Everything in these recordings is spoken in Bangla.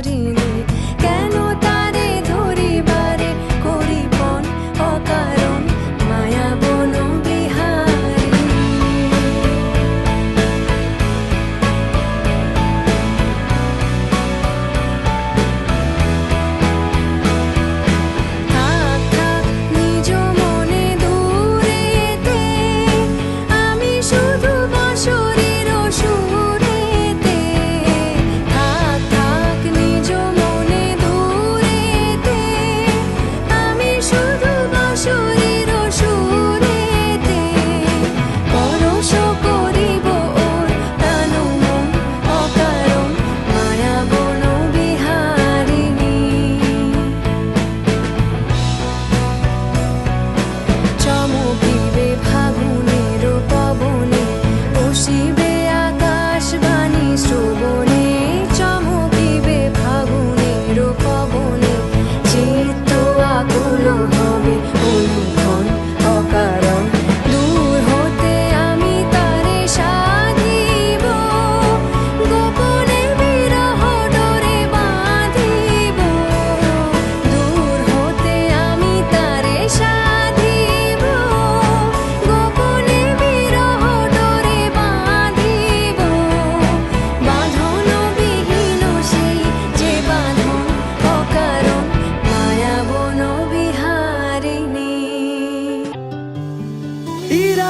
সঞ্চারিণী কেন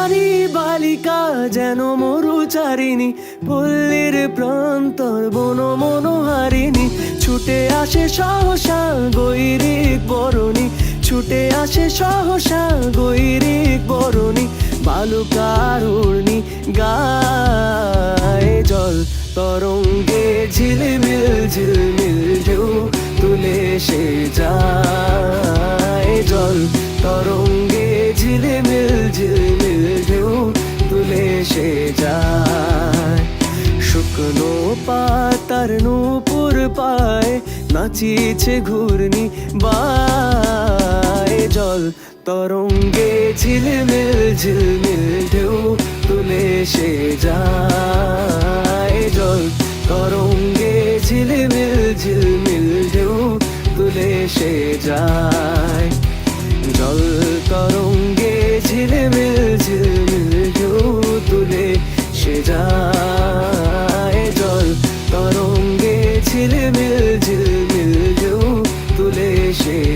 ইরানি বালিকা যেন মরুচারিণী, পল্লীর প্রান্তর বন মনোহারিণী। ছুটে আসে সহসা গৈরিক বরণী, ছুটে আসে সহসা গৈরিক বরণী বালুকার উর্ণি গায়ে জল, তরঙ্গে ঝিলমিল ঝিলমিল ঢেউ তুলে সে যায় জল, তরঙ্গে ঝিলমিল ঝিলমিল তুলে সে যায়। শুকনো পাতার নূপুর পায়, নাচিছে ঘূর্ণি বায়। জল তরঙ্গে ঝিলমিল ঝিলমিল ঢেউ তুলে সে যায়। জল তরঙ্গে ঝিলমিল ঝিলমিল ঢেউ তুলে সে যায়।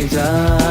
시작.